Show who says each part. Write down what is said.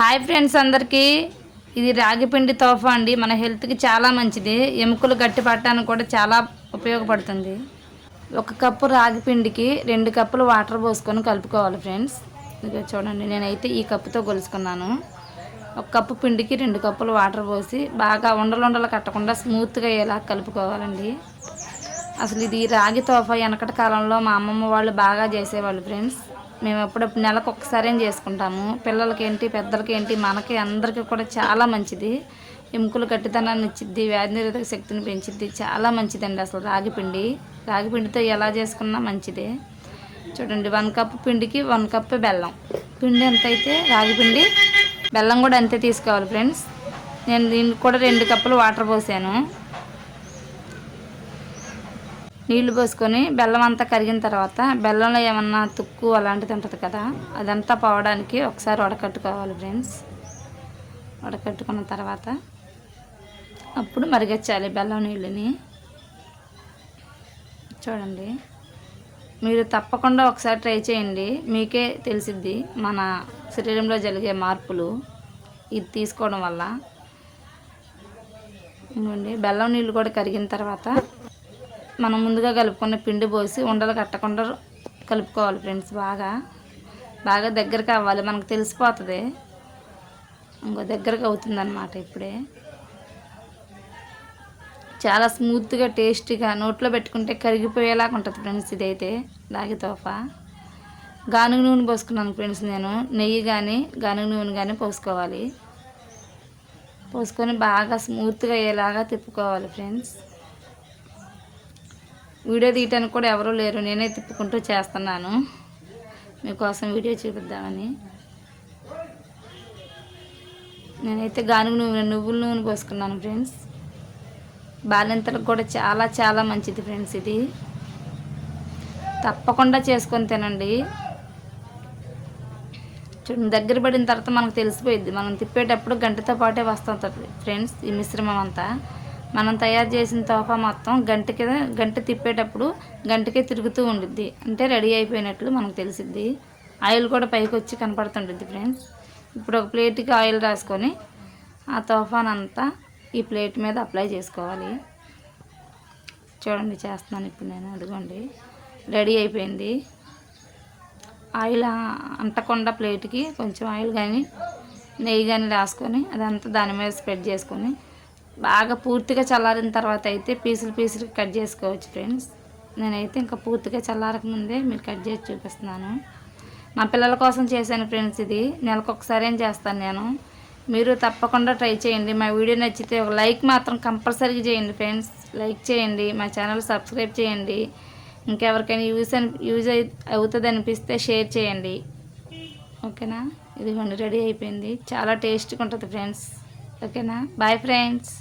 Speaker 1: Hi friends అందరికీ. ఇది రాగిపిండి తోఫా అండి. మన హెల్త్కి చాలా మంచిది. ఎముకలు గట్టి పట్టడానికి కూడా చాలా ఉపయోగపడుతుంది. ఒక కప్పు రాగిపిండికి రెండు కప్పులు వాటర్ పోసుకొని కలుపుకోవాలి ఫ్రెండ్స్. ఇక చూడండి నేనైతే ఈ కప్పుతో కొలుసుకున్నాను ఒక కప్పు పిండికి రెండు కప్పులు వాటర్ పోసి బాగా ఉండలు ఉండలు కట్టకుండా స్మూత్గా అయ్యేలా కలుపుకోవాలండి. అసలు ఇది రాగి తోఫా వెనకటి కాలంలో మా అమ్మమ్మ వాళ్ళు బాగా చేసేవాళ్ళు ఫ్రెండ్స్. మేము ఎప్పుడప్పుడు నెలకు ఒకసారి చేసుకుంటాము. పిల్లలకి ఏంటి పెద్దలకి ఏంటి మనకి అందరికీ కూడా చాలా మంచిది. ఎముకలు గట్టితనాన్ని ఇచ్చిద్ది వ్యాధి నిరోధక శక్తిని పెంచిద్ది చాలా మంచిదండి అసలు రాగిపిండి రాగిపిండితో రాగి పిండితో ఎలా చేసుకున్నా మంచిదే. చూడండి వన్ కప్ పిండికి వన్ కప్ బెల్లం. పిండి ఎంత అయితే రాగిపిండి బెల్లం కూడా అంతే తీసుకోవాలి ఫ్రెండ్స్. నేను దీనికి కూడా రెండు కప్పులు వాటర్ పోసాను. నీళ్ళు పోసుకొని బెల్లం అంతా కరిగిన తర్వాత బెల్లంలో ఏమన్నా తుక్కు అలాంటిది ఉంటుంది కదా అదంతా పోవడానికి ఒకసారి వడకట్టుకోవాలి ఫ్రెండ్స్. వడకట్టుకున్న తర్వాత అప్పుడు మరిగచ్చాలి బెల్లం నీళ్ళని. చూడండి. మీరు తప్పకుండా ఒకసారి ట్రై చేయండి. మీకే తెలిసిద్ది మన శరీరంలో జరిగే మార్పులు. ఇది తీసుకోవడం వల్ల. ఇదిగోండి బెల్లం నీళ్ళు కూడా కరిగిన తర్వాత మనం ముందుగా కలుపుకున్న పిండి పోసి ఉండలు కట్టకుండా కలుపుకోవాలి ఫ్రెండ్స్ బాగా. బాగా దగ్గరకు అవ్వాలి మనకు తెలిసిపోతుంది. ఇంకో దగ్గరకు అవుతుందన్నమాట ఇప్పుడే. చాలా స్మూత్గా టేస్టీగా నోట్లో పెట్టుకుంటే కరిగిపోయేలాగా ఉంటుంది ఫ్రెండ్స్ ఇదైతే దాగితోఫా గానుగ నూనె పోసుకున్నాను ఫ్రెండ్స్ నేను నెయ్యి కానీ గానుగ నూనె కానీ పోసుకోవాలి. పోసుకొని బాగా స్మూత్గా అయ్యేలాగా తిప్పుకోవాలి ఫ్రెండ్స్. వీడియో తీయటానికి కూడా ఎవరూ లేరు. నేనే తిప్పుకుంటూ చేస్తున్నాను. మీకోసం వీడియో చూపిద్దామని. నేనైతే గానుగు నూనె నువ్వుల నూనె పోసుకున్నాను ఫ్రెండ్స్. బాలింతలకు కూడా చాలా చాలా మంచిది ఫ్రెండ్స్ ఇది. తప్పకుండా చేసుకొని తినండి. చూడండి దగ్గర పడిన తర్వాత మనకు తెలిసిపోయింది మనం తిప్పేటప్పుడు గంటతో పాటే వస్తాం ఫ్రెండ్స్ ఈ మిశ్రమం అంతా. మనం తయారు చేసిన తోఫా మొత్తం గంటకి గంట తిప్పేటప్పుడు గంటకే తిరుగుతూ ఉండిద్ది. అంటే రెడీ అయిపోయినట్లు మనకు తెలిసిద్ది. ఆయిల్ కూడా పైకి వచ్చి కనపడుతుంటుంది ఫ్రెండ్స్. ఇప్పుడు ఒక ప్లేట్కి ఆయిల్ రాసుకొని ఆ తోఫానంతా ఈ ప్లేట్ మీద అప్లై చేసుకోవాలి. చూడండి చేస్తున్నాను ఇప్పుడు నేను. అదిగోండి. రెడీ అయిపోయింది. ఆయిల్ అంటకుండా ప్లేట్కి కొంచెం ఆయిల్ కానీ నెయ్యి కానీ రాసుకొని అదంతా దాని మీద స్ప్రెడ్ చేసుకొని బాగా పూర్తిగా చల్లారిన తర్వాత అయితే పీసులు పీసులు కట్ చేసుకోవచ్చు ఫ్రెండ్స్. నేనైతే ఇంకా పూర్తిగా చల్లారక ముందే మీరు కట్ చేసి చూపిస్తున్నాను. మా పిల్లల కోసం చేశాను ఫ్రెండ్స్ ఇది. నెలకు ఒకసారి ఏం చేస్తాను నేను? మీరు తప్పకుండా ట్రై చేయండి. మా వీడియో నచ్చితే ఒక లైక్ మాత్రం కంపల్సరీగా చేయండి ఫ్రెండ్స్. లైక్ చేయండి మా ఛానల్ సబ్స్క్రైబ్ చేయండి. ఇంకెవరికైనా యూజ్ అని యూజ్ అవుతుంది అనిపిస్తే షేర్ చేయండి. ఓకేనా? ఇదిగోండి రెడీ అయిపోయింది. చాలా టేస్ట్గా ఉంటుంది ఫ్రెండ్స్. ఓకేనా? Bye friends.